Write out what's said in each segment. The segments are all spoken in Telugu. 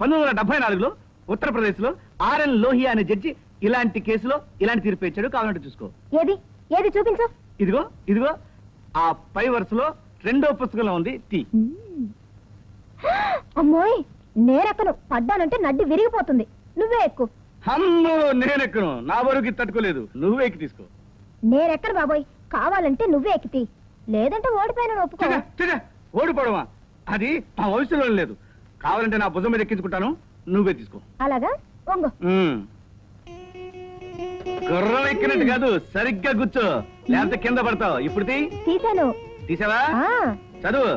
పంతొమ్మిది వందల డెబ్బై నాలుగులో ఉత్తరప్రదేశ్లో ఆర్ఎన్ లోహియా అనే జడ్జి ఇలాంటి కేసులో ఇలాంటి తీర్పు ఇచ్చాడు. కావాలంటే చూసుకో. ఏది? ఏది చూపించు. ఇదిగో ఇదిగో ఆ పై వరుసలో రెండో పుస్తకంలో ఉంది టీ. అమ్మోయ్ నేరెక్కను పడ్డానంటే నడ్డి విరిగిపోతుంది. నువ్వే ఎక్కు. అమ్మో నేనెక్కను. నా వరకు తట్టుకోలేదు. నువ్వే ఎక్కి తీసుకో. నేరెక్కను బాబోయ్. కావాలంటే నువ్వే ఎక్కితి లేదంటే ఓడిపోయిన ఒప్పుకో. ఓడిపోవడమా? అది మా వయసులో లేదు. కావాలంటే నా భుజం మీద ఎక్కించుకుంటాను నువ్వే తీసుకో. అలాగా? వంగు. ఉమ్. గుర్రం ఎక్కినట్టు కాదు సరిగ్గా కూర్చో లేకపోతే కింద పడతావు. ఇప్పుడు తీ. తీశాను. తీసావా? ఆ. చదువు.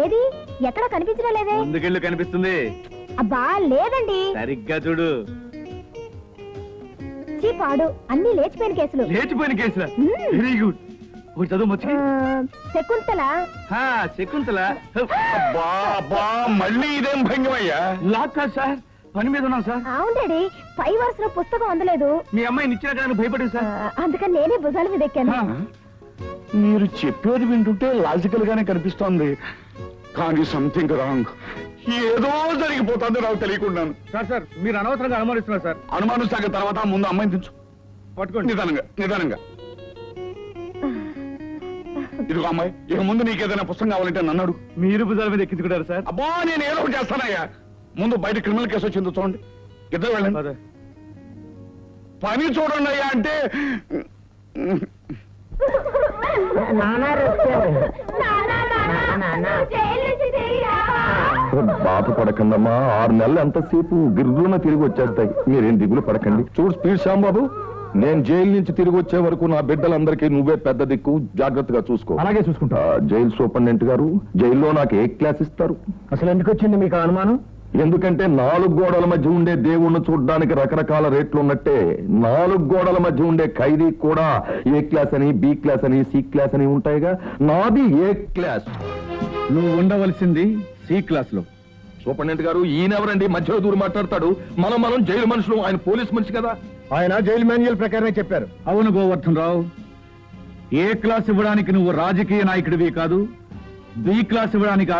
ఏది? ఎక్కడ కనిపించడం లేదే? ముందుకెళ్ళు కనిపిస్తుంది. అబ్బా లేదండి. సరిగ్గా చూడు. చీ పాడు. అన్ని లేచిపోయిన కేసులు. లేచిపోయిన కేసులా. వెరీ గుడ్ ఒకటి చదువు వచ్చి శకుంతల. శకుంతల. మళ్ళీ ఇదేం భంగమయ్యా. లాక్ కాదు సార్ పని మీద ఉన్నాం సార్. అవును డాడీ పై వరుసలో పుస్తకం అందలేదు. మీ అమ్మాయిని ఇచ్చిన కానీ భయపడింది సార్ అందుకని నేనే భుజాల మీద ఎక్కాను. మీరు చెప్పేది వింటుంటే లాజికల్ గానే కనిపిస్తోంది. కానీ సంథింగ్ రాంగ్. ఏదో జరిగిపోతుంది నాకు తెలియకుండాను సార్ సార్ మీరు అనవసరంగా అనుమానిస్తున్నారు సార్. అనుమానం సాగ తర్వాత ముందు అమ్మాయిని తెచ్చు పట్టుకోండి. నిదానంగా నిదానంగా. ఇదిగో అమ్మాయి ఇక ముందు నీకేదైనా పుస్తకం కావాలంటే నన్ను అడుగు. మీరు భుజాల మీద ఎక్కించుకుంటారు సార్? అబ్బా నేను ఏదో ఒకటి చేస్తానయ్యా. ముందు బయట క్రిమినల్ కేసు వచ్చిందో చూడండి. ఇద్దరు వెళ్ళండి. పని చూడండి అయ్యా అంటే బాధపడకండమ్మా ఆరు నెలలు ఎంతసేపు గిర్రున తిరిగి వచ్చేస్తాయి. మీరేం దిగులు పడకండి. చూడు స్పీడ్ శ్యాంబాబు నేను జైలు నుంచి తిరిగి వచ్చే వరకు నా బిడ్డలందరికీ నువ్వే పెద్ద దిక్కు. జాగ్రత్తగా చూసుకో. అలాగే చూసుకుంటా. జైలు సూపరింటెండెంట్ గారు జైల్లో నాకు ఏ క్లాస్ ఇస్తారు? అసలు ఎందుకు వచ్చింది మీకు అనుమానం? ఎందుకంటే నాలుగు గోడల మధ్య ఉండే దేవుణ్ణి చూడడానికి రకరకాల రేట్లు ఉన్నట్టే నాలుగు గోడల మధ్య ఉండే ఖైదీ కూడా ఏ క్లాస్ అని బి క్లాస్ అని సి క్లాస్ అని ఉంటాయిగా? నాది ఏ క్లాస్? నువ్వు ఉండవలసింది సి క్లాస్లో సూపరింటెండెంట్ గారు ఈయనెవరండి మధ్యలో దూరం మాట్లాడతాడు. మనం మనం జైలు మనుషులు. ఆయన పోలీస్ మనిషి కదా. ఆయన జైలు మాన్యువల్ ప్రకారమే చెప్పారు. అవును గోవర్ధన్ రావు ఏ క్లాస్ ఇవ్వడానికి నువ్వు రాజకీయ నాయకుడివి కాదు. బి క్లాస్ ఇవ్వడానికి